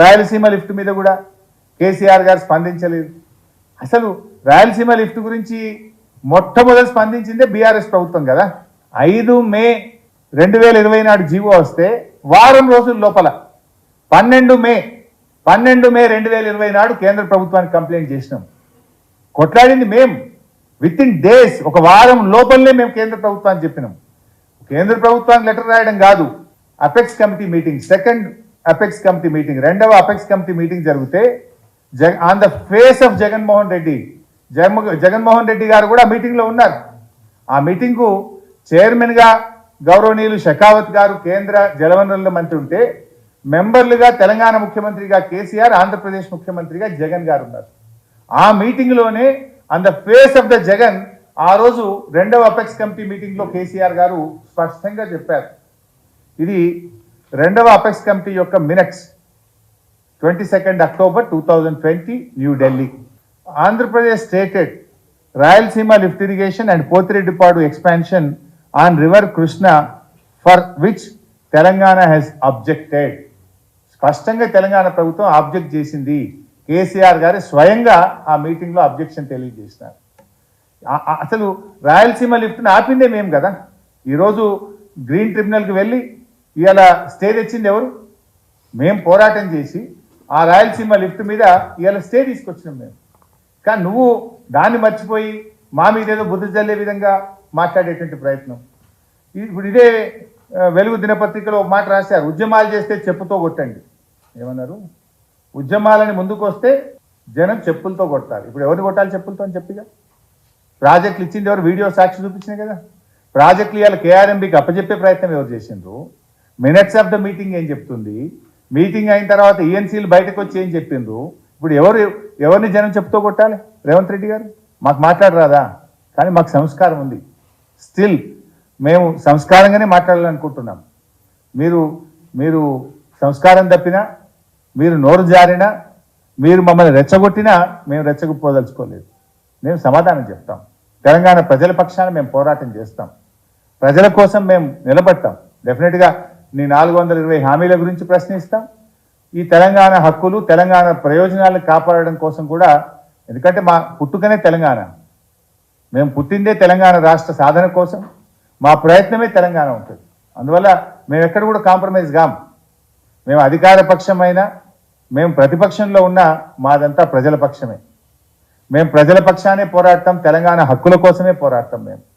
Rayalaseema lift మీద కూడా కేసీఆర్ గారు స్పందించలేదు. అసలు రాయలసీమ లిఫ్ట్ గురించి మొట్టమొదటి స్పందించిందే బీఆర్ఎస్ ప్రభుత్వం కదా. ఐదు మే రెండు వేల ఇరవై నాడు జీవో వస్తే వారం రోజుల లోపల పన్నెండు మే పన్నెండు మే రెండు వేల ఇరవై నాడు కేంద్ర ప్రభుత్వానికి కంప్లైంట్ చేసినాం. కొట్లాడింది మేము విత్ ఇన్ డేస్ ఒక వారం లోపలనే మేము కేంద్ర ప్రభుత్వానికి చెప్పినాం. కేంద్ర ప్రభుత్వానికి లెటర్ రాయడం కాదు. Apex committee meeting second apex committee meeting రెండవ అపెక్స్ కమిటీ మీటింగ్ జరిగితే జగ on the face of Jaganmohan Reddy Jagan Jaganmohan Reddy garu కూడా మీటింగ్లో ఉన్నారు. ఆ మీటింగ్కు చైర్మన్గా గౌరవనీయులు షెకావత్ గారు కేంద్ర జలవనరుల మంత్రి ఉంటే మెంబర్లుగా తెలంగాణ ముఖ్యమంత్రిగా కేసీఆర్ ఆంధ్రప్రదేశ్ ముఖ్యమంత్రిగా జగన్ గారు ఉన్నారు. ఆ మీటింగ్లోనే on the face of the Jagan ఆ రోజు రెండవ అపెక్స్ కమిటీ మీటింగ్లో కేసీఆర్ గారు స్పష్టంగా చెప్పారు. ఇది రెండవ అపెక్స్ కమిటీ యొక్క minutes twenty second October two thousand twenty New Delhi Andhra Pradesh stated Rayalaseema lift irrigation and Pothireddypadu expansion on river Krishna for which Telangana has objected. స్పష్టంగా తెలంగాణ ప్రభుత్వం ఆబ్జెక్ట్ చేసింది. కేసీఆర్ గారు స్వయంగా ఆ మీటింగ్లో అబ్జెక్షన్ తెలియజేసినారు. అసలు రాయలసీమ లిఫ్ట్ని ఆపిందే మేము కదా? ఈరోజు గ్రీన్ ట్రిబ్యునల్కి వెళ్ళి ఇవాళ స్టే తెచ్చింది ఎవరు? మేము పోరాటం చేసి ఆ రాయలసీమ లిఫ్ట్ మీద ఇవాళ స్టే తీసుకొచ్చినాం మేము. కానీ నువ్వు దాన్ని మర్చిపోయి మా మీద ఏదో బుద్ధి చల్లే విధంగా మాట్లాడేటువంటి ప్రయత్నం. ఇప్పుడు ఇదే వెలుగు దినపత్రికలో ఒక మాట రాశారు ఉద్యమాలు చేస్తే చెప్పుతో కొట్టండి. ఏమన్నారు? ఉద్యమాలని ముందుకు వస్తే జనం చెప్పులతో కొట్టాలి ఇప్పుడు ఎవరిని కొట్టాలి చెప్పులతో అని చెప్పిగా? ప్రాజెక్టులు ఇచ్చింది ఎవరు? వీడియో సాక్షి చూపించినాయి కదా. ప్రాజెక్టులు ఇవాళ కేఆర్ఎంబికి అప్పచెప్పే ప్రయత్నం ఎవరు చేసిండ్రు? మినిట్స్ ఆఫ్ ద మీటింగ్ ఏం చెప్తుంది? మీటింగ్ అయిన తర్వాత ఈఎన్సీలు బయటకు వచ్చి ఏం చెప్పిండ్రు? ఇప్పుడు ఎవరు ఎవరిని జనం చెప్తూ కొట్టాలి? రేవంత్ రెడ్డి గారు? మాకు మాట్లాడరాదా? కానీ మాకు సంస్కారం ఉంది. స్టిల్ మేము సంస్కారంగానే మాట్లాడాలనుకుంటున్నాం. మీరు మీరు సంస్కారం తప్పినా మీరు నోరు జారినా మీరు మమ్మల్ని రెచ్చగొట్టినా మేము రెచ్చగొప్పదలుచుకోలేదు మేము సమాధానం చెప్తాం. తెలంగాణ ప్రజల పక్షాన మేము పోరాటం చేస్తాం. ప్రజల కోసం మేము నిలబడతాం. డెఫినెట్గా నీ నాలుగు వందల ఇరవై హామీల గురించి ప్రశ్నిస్తాం. ఈ తెలంగాణ హక్కులు తెలంగాణ ప్రయోజనాలను కాపాడడం కోసం కూడా ఎందుకంటే మా పుట్టుకనే తెలంగాణ. మేము పుట్టిందే తెలంగాణ రాష్ట్ర సాధన కోసం. మా ప్రయత్నమే తెలంగాణ ఉంటుంది. అందువల్ల మేము ఎక్కడ కూడా కాంప్రమైజ్ కాం. మేము అధికార పక్షమైనా మేము ప్రతిపక్షంలో ఉన్న మాదంతా ప్రజల పక్షమే. మేము ప్రజల పక్షానే పోరాడతాం తెలంగాణ హక్కుల కోసమే పోరాడతాం మేము.